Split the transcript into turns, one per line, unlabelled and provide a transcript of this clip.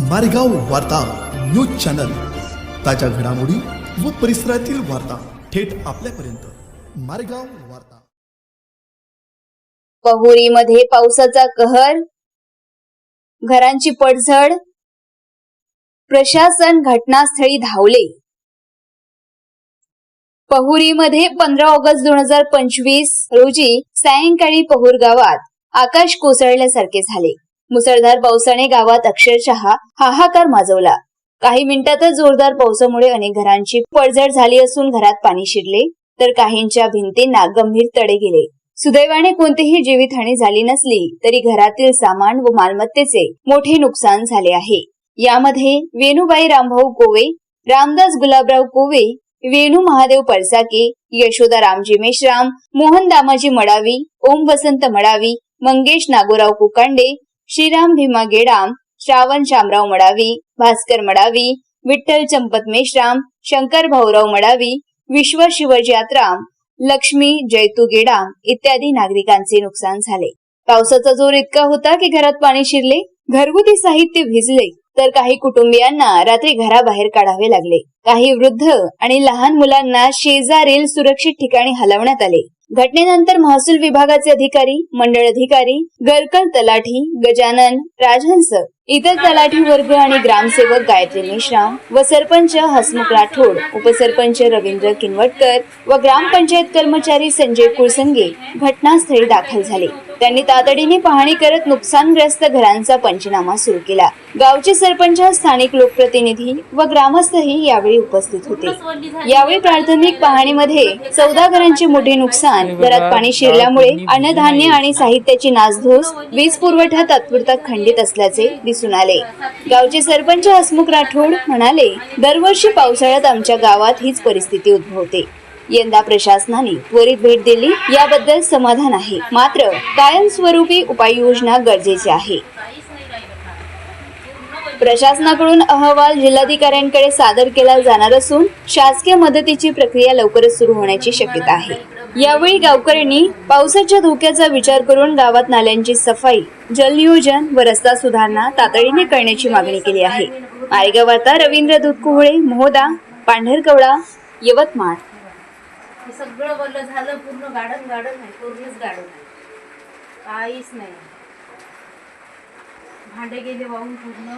मारेगाव वार्ता news channel. ताज्या घडामोडी व परिसरातील वार्ता थेट आपल्यापर्यंत. मारेगाव वार्ता.
पहुरीमध्ये पावसाचा कहर घरांची पडझड प्रशासन घटनास्थळी धावले. पहुरीमध्ये पंधरा ऑगस्ट दोन हजार पंचवीस रोजी सायंकाळी पहुर गावात आकाश कोसळल्यासारखे झाले. मुसळधार पावसाने गावात अक्षरशः हाहाकार माजवला. काही मिनिटातच जोरदार पावसामुळे अनेक घरांची पडझड झाली असून घरात पाणी शिरले तर काहींच्या भिंतींना गंभीर तडे गेले. सुदैवाने कोणतीही जीवितहानी झाली नसली तरी घरातील सामान व मालमत्तेचे मोठे नुकसान झाले आहे. यामध्ये वेणुबाई रामभाऊ कोवे रामदास गुलाबराव कोवे वेणू महादेव पळसाके यशोदा रामजी मेश्राम मोहन दामाजी मडावी ओम वसंत मडावी मंगेश नागोराव कुकांडे श्रीराम भीमा गेडाम श्रावण शामराव मडावी भास्कर मडावी विठ्ठल चंपत मेश्राम शंकर भाऊराव मडावी विश्व शिवजी यात्राम लक्ष्मी जयतू गेडाम इत्यादी नागरिकांचे नुकसान झाले पावसाचा जोर इतका होता की घरात पाणी शिरले घरगुती साहित्य भिजले तर काही कुटुंबियांना रात्री घराबाहेर काढावे लागले काही वृद्ध आणि लहान मुलांना शेजारील सुरक्षित ठिकाणी हलवण्यात आले घटनेनंतर महसूल विभागाचे अधिकारी मंडळ अधिकारी गरकल तलाठी गजानन राजहंस इतर तलाठी वर्ग आणि ग्रामसेवक गायत्री मेश्राम व सरपंच हसमुख राठोड उपसरपंच रवींद्र किनवटकर व ग्रामपंचायत कर्मचारी संजय कुळसंगे घटनास्थळी दाखल झाले. त्यांनी तातडीने पाहणी करत नुकसानग्रस्त घरांचा पंचनामा सुरू केला. गावचे सरपंच स्थानिक लोकप्रतिनिधी व ग्रामस्थही यावेळी उपस्थित होते. यावेळी प्राथमिक पाहणीमध्ये चौदा घरांचे मोठे नुकसान घरात पाणी शिरल्यामुळे अन्नधान्य आणि साहित्याची नासधूस वीज पुरवठा तात्पुरता खंडित असल्याचे दिसून आले. गावचे सरपंच हसमुख राठोड म्हणाले दरवर्षी पावसाळ्यात आमच्या गावात हीच परिस्थिती उद्भवते. यंदा प्रशासनाने त्वरित भेट दिली याबद्दल समाधान आहे. मात्र कायमस्वरूपी उपाययोजना गरजेची आहे. प्रशासनाकडून अहवाल जिल्हाधिकाऱ्यांकडे सादर केला जाणार असून शासकीय मदतीची प्रक्रिया लवकरच सुरू होण्याची शक्यता आहे. यावेळी गावकऱ्यांनी पावसाच्या धोक्याचा विचार करून गावात नाल्यांची सफाई जलनियोजन व रस्ता सुधारणा तातडीने करण्याची मागणी केली आहे. मारेगाव वार्ता रवींद्र दुधकुहळे मोहोदा पांढरकवडा यवतमाळ.
हे सगळं वल्ल झालं पूर्ण गार्डन गार्डन आहे पूर्णच गार्डन आहे. काहीच नाही. भांडे गेले वाहून पूर्ण.